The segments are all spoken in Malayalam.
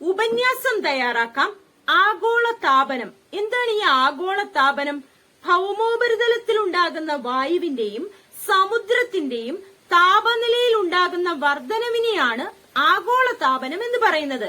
ഉപന്യാസം തയ്യാറാക്കാം. ആഗോള താപനം എന്താണ് ഈ ആഗോള താപനം ഭൗമോപരിതലത്തിൽ ഉണ്ടാകുന്ന വായുവിന്റെയും സമുദ്രത്തിന്റെയും താപനിലയിൽ ഉണ്ടാകുന്ന വർധനവിനെയാണ് ആഗോള താപനം എന്ന് പറയുന്നത്.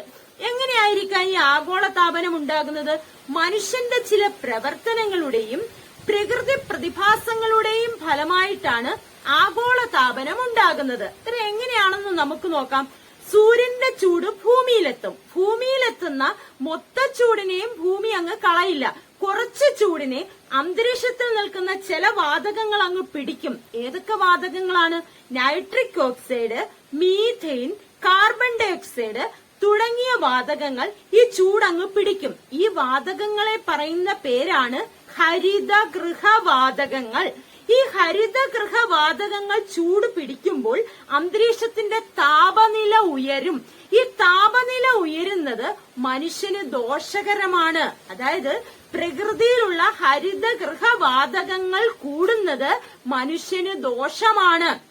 എങ്ങനെയായിരിക്കാം ഈ ആഗോള താപനം ഉണ്ടാകുന്നത്? മനുഷ്യന്റെ ചില പ്രവർത്തനങ്ങളുടെയും പ്രകൃതി പ്രതിഭാസങ്ങളുടെയും ഫലമായിട്ടാണ് ആഗോള താപനം ഉണ്ടാകുന്നത്. ഇത് എങ്ങനെയാണെന്ന് നമുക്ക് നോക്കാം. സൂര്യന്റെ ചൂട് ഭൂമിയിലെത്തും. ഭൂമിയിലെത്തുന്ന മൊത്ത ചൂടിനെയും ഭൂമി അങ്ങ് കളയില്ല. കുറച്ച് ചൂടിനെ അന്തരീക്ഷത്തിൽ നിൽക്കുന്ന ചില വാതകങ്ങൾ അങ്ങ് പിടിക്കും. ഏതൊക്കെ വാതകങ്ങളാണ്? Nitric oxide methane carbon dioxide തുടങ്ങിയ വാതകങ്ങൾ ഈ ചൂടങ്ങ് പിടിക്കും. ഈ വാതകങ്ങളെ പറയുന്ന പേരാണ് ഹരിതഗൃഹവാതകങ്ങൾ. ഈ ഹരിതഗൃഹവാതകങ്ങൾ ചൂട് പിടിക്കുമ്പോൾ അന്തരീക്ഷത്തിന്റെ താപനില ഉയരും. ഈ താപനില ഉയരുന്നത് മനുഷ്യന് ദോഷകരമാണ്. അതായത് പ്രകൃതിയിലുള്ള ഹരിതഗൃഹവാതകങ്ങൾ കൂടുന്നത് മനുഷ്യന് ദോഷമാണ്.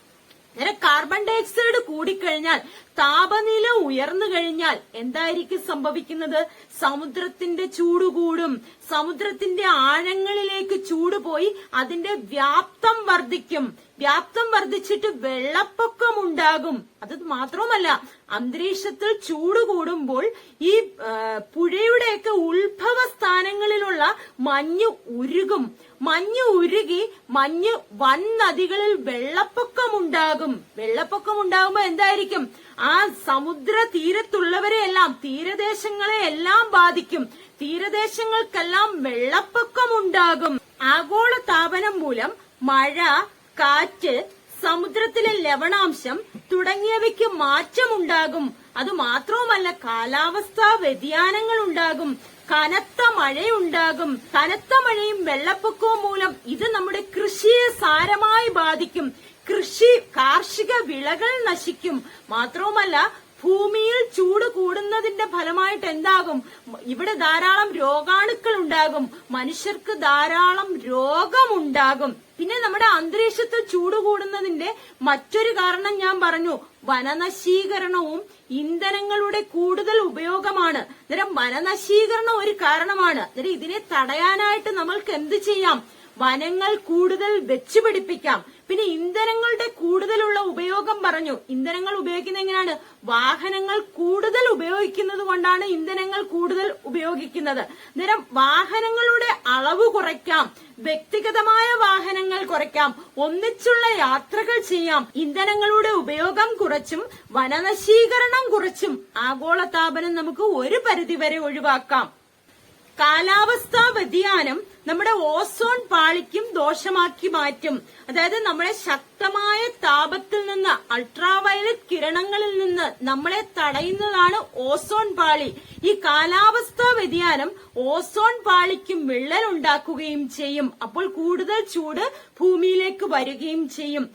കാർബൺ ഡൈ ഓക്സൈഡ് കൂടിക്കഴിഞ്ഞാൽ താപനില ഉയർന്നു കഴിഞ്ഞാൽ എന്തായിരിക്കും സംഭവിക്കുന്നത്? സമുദ്രത്തിന്റെ ചൂട് കൂടും. സമുദ്രത്തിന്റെ ആഴങ്ങളിലേക്ക് ചൂട് പോയി അതിന്റെ വ്യാപ്തം വർദ്ധിക്കും. വ്യാപ്തം വർദ്ധിച്ചിട്ട് വെള്ളപ്പൊക്കം ഉണ്ടാകും. അത് മാത്രവുമല്ല അന്തരീക്ഷത്തിൽ ചൂട് കൂടുമ്പോൾ ഈ പുഴയുടെയൊക്കെ ഉത്ഭവ സ്ഥാനങ്ങളിലുള്ള മഞ്ഞ് ഉരുകും. മഞ്ഞ് ഉരുകി മഞ്ഞ് വൻ നദികളിൽ വെള്ളപ്പൊക്കം ഉണ്ടാകും. വെള്ളപ്പൊക്കം ഉണ്ടാകുമ്പോ എന്തായിരിക്കും? ആ സമുദ്ര തീരത്തുള്ളവരെ എല്ലാം തീരദേശങ്ങളെ എല്ലാം ബാധിക്കും. തീരദേശങ്ങൾക്കെല്ലാം വെള്ളപ്പൊക്കം ഉണ്ടാകും ആഗോള താപനം മൂലം മഴ കാറ്റ് സമുദ്രത്തിലെ ലവണാംശം തുടങ്ങിയവയ്ക്ക് മാറ്റമുണ്ടാകും. അത് മാത്രവുമല്ല കാലാവസ്ഥാ വ്യതിയാനങ്ങൾ ഉണ്ടാകും കനത്ത മഴയുണ്ടാകും. കനത്ത മഴയും വെള്ളപ്പൊക്കവും മൂലം ഇത് നമ്മുടെ കൃഷിയെ സാരമായി ബാധിക്കും. കാർഷിക വിളകൾ നശിക്കും. മാത്രവുമല്ല ഭൂമിയിൽ ചൂട് കൂടുന്നതിന്റെ ഫലമായിട്ട് എന്താകും? ഇവിടെ ധാരാളം രോഗാണുക്കൾ ഉണ്ടാകും. മനുഷ്യർക്ക് ധാരാളം രോഗമുണ്ടാകും. പിന്നെ നമ്മുടെ അന്തരീക്ഷത്തിൽ ചൂട് കൂടുന്നതിന്റെ മറ്റൊരു കാരണം ഞാൻ പറഞ്ഞു. വനനശീകരണവും ഇന്ധനങ്ങളുടെ കൂടുതൽ ഉപയോഗമാണ്. അന്നേരം വനനശീകരണം ഒരു കാരണമാണ്. അന്നേരം ഇതിനെ തടയാനായിട്ട് നമ്മൾക്ക് എന്ത് ചെയ്യാം? വനങ്ങൾ കൂടുതൽ വെച്ചുപിടിപ്പിക്കാം. പിന്നെ ഇന്ധനങ്ങളുടെ കൂടുതലുള്ള ഉപയോഗം പറഞ്ഞു. ഇന്ധനങ്ങൾ ഉപയോഗിക്കുന്നത് എങ്ങനെയാണ്? വാഹനങ്ങൾ കൂടുതൽ ഉപയോഗിക്കുന്നത് കൊണ്ടാണ് ഇന്ധനങ്ങൾ കൂടുതൽ ഉപയോഗിക്കുന്നത്. അന്നേരം വാഹനങ്ങളുടെ അളവ് കുറയ്ക്കാം. വ്യക്തിഗതമായ വാഹനങ്ങൾ കുറയ്ക്കാം. ഒന്നിച്ചുള്ള യാത്രകൾ ചെയ്യാം. ഇന്ധനങ്ങളുടെ ഉപയോഗം കുറച്ചും വനനശീകരണം കുറച്ചും ആഗോളതാപനം നമുക്ക് ഒരു പരിധിവരെ ഒഴിവാക്കാം. കാലാവസ്ഥാ വ്യതിയാനം നമ്മുടെ ഓസോൺ പാളിക്കും ദോഷമാക്കി മാറ്റും. അതായത് നമ്മളെ ശക്തമായ താപത്തിൽ നിന്ന് അൾട്രാവയലറ്റ് കിരണങ്ങളിൽ നിന്ന് നമ്മളെ തടയുന്നതാണ് ഓസോൺ പാളി. ഈ കാലാവസ്ഥാ വ്യതിയാനം ഓസോൺ പാളിക്കും വിള്ളൽ ഉണ്ടാക്കുകയും ചെയ്യും. അപ്പോൾ കൂടുതൽ ചൂട് ഭൂമിയിലേക്ക് വരികയും ചെയ്യും.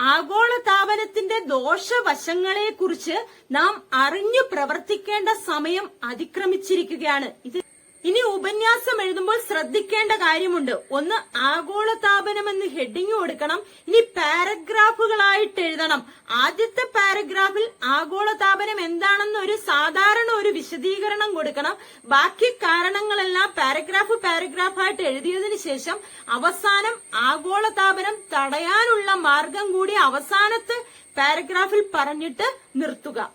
ആഗോള താപനത്തിന്റെ ദോഷവശങ്ങളെ കുറിച്ച് നാം അറിഞ്ഞു പ്രവർത്തിക്കേണ്ട സമയം അതിക്രമിച്ചിരിക്കുകയാണ്. ഇത് ഇനി ഉപന്യാസം എഴുതുമ്പോൾ ശ്രദ്ധിക്കേണ്ട കാര്യമുണ്ട്. ഒന്ന് ആഗോളതാപനം എന്ന് ഹെഡിങ് കൊടുക്കണം. ഇനി പാരഗ്രാഫുകളായിട്ട് എഴുതണം. ആദ്യത്തെ പാരഗ്രാഫിൽ ആഗോളതാപനം എന്താണെന്ന് ഒരു സാധാരണ ഒരു വിശദീകരണം കൊടുക്കണം. ബാക്കി കാരണങ്ങളെല്ലാം പാരഗ്രാഫ് പാരഗ്രാഫായിട്ട് എഴുതിയതിനു ശേഷം അവസാനം ആഗോളതാപനം തടയാനുള്ള മാർഗം കൂടി അവസാനത്തെ പാരഗ്രാഫിൽ പറഞ്ഞിട്ട് നിർത്തുക.